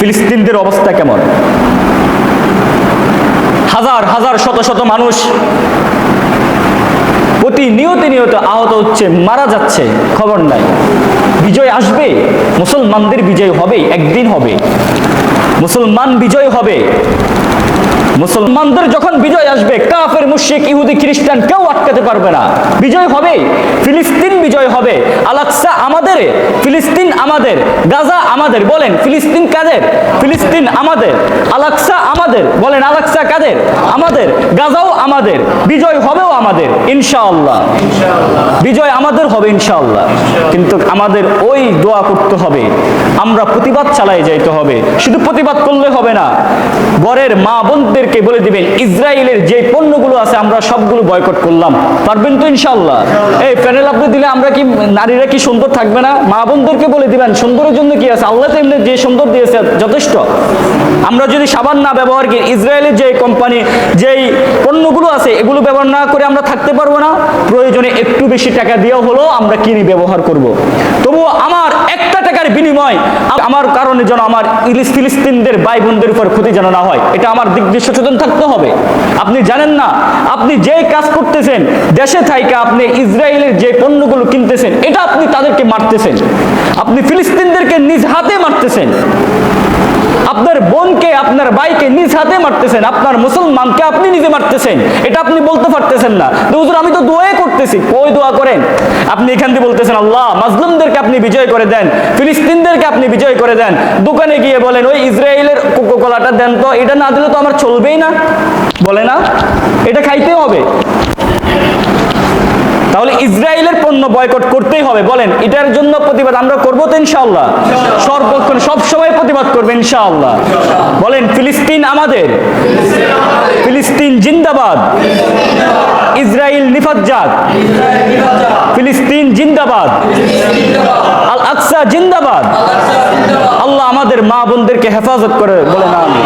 ফিলিস্তিনদের অবস্থা কেমন? হাজার হাজার, শত শত মানুষ প্রতিনিয়ত নিয়ত আহত হচ্ছে, মারা যাচ্ছে, খবর নাই। বিজয় আসবে, মুসলমানদের বিজয় হবে একদিন হবে। মুসলমান বিজয় হবে। মুসলমানদের যখন বিজয় আসবে, কাফের, মুশরিক, ইহুদি, খ্রিস্টান কেউ আটকাতে পারবে না। বিজয় হবে, ফিলিস্তিন বিজয় হবে। আলাক্সা আমাদের, ফিলিস্তিন আমাদের, গাজা আমাদের, বলেন ফিলিস্তিন কাদের? ফিলিস্তিন আমাদের, আলাক্সা আমাদের, বলেন আলাক্সা কাদের? আমাদের, গাজাও আমাদের, বিজয় হবেও আমাদের, ইনশাআল্লাহ। বিজয় আমাদের হবে ইনশাআল্লাহ। কিন্তু আমাদের ওই দোয়া করতে হবে। আমরা প্রতিবাদ চালাই যাইতে হবে। শুধু প্রতিবাদ করলে হবে না ঘরের মা বোনদেরকে বলে দিবেন ইসরায়েলের যে পণ্যগুলো আছে আমরা সবগুলো বয়কট করলাম। পারবেন তো ইনশাআল্লাহ? এই প্যানেল আপনি দিলে আমরা কি নারীরা কি সুন্দর থাকবে না? মা বোনদেরকে বলে দিবেন সুন্দরের জন্য কি আছে? আল্লাহ তো এমনি যে সুন্দর দিয়েছে যথেষ্ট। আমরা যদি সাবান না ব্যবহার করি ইসরায়েলের যে কোম্পানি যেই পণ্যগুলো আছে এগুলো ব্যবহার না করে আমরা থাকতে পারব না। প্রয়োজনে একটু বেশি টাকা দিয়েও হলো আমরা কিনে, ব্যবহার করব। তবুও আমার একটা টাকার বিনিময় আমার কারণে যেন আমার ইলিশ ফিলিস্তিনদের ভাই বোনদের উপর ক্ষতি যেন না হয়, এটা আমার দিক দিয়ে সচেতন থাকতে হবে। আপনি জানেন না, আপনি যে কাজ করতেছেন, দেশে থাইকা আপনি ইসরায়েলের যে পণ্যগুলো কিনতেছেন, এটা আপনি তাদেরকে মারতেছেন। আপনি ফিলিস্তিনদেরকে নিজ হাতে মারতেছেন। আপনার বোনকে, আপনার ভাইকে নিজ হাতে মারতেছেন। আপনার মুসলমানকে আপনি নিজে মারতেছেন। এটা আপনি বলতে পারতেছেন না। হুজুর, আমি তো দোয়াই করতেছি। কই দোয়া করেন? আপনি এখান দিয়ে বলতেছেন, আল্লাহ, মাজলুমদেরকে আপনি বিজয় করে দেন। ফিলিস্তিনদেরকে আপনি বিজয় করে দেন। দোকানে গিয়ে বলেন, ওই ইসরায়েলের কোকো কোলাটা দেন তো, এটা না দিলে তো আমার চলবেই না। বলে না? এটা খাইতে হবে। তাহলে ইসরায়েলের পণ্য বয়কট করতেই হবে। বলেন এটার জন্য প্রতিবাদ আমরা করব তো ইনশাআল্লাহ। সর্বক্ষণ সবসময় প্রতিবাদ করবে ইনশাআল্লাহ। বলেন ফিলিস্তিন আমাদের। ফিলিস্তিন জিন্দাবাদ। ইসরায়েল নিফাজ্জাদ। ফিলিস্তিন জিন্দাবাদ। আল আকসা জিন্দাবাদ। আল্লাহ আমাদের মা বোনদেরকে হেফাজত করে বলেন আমি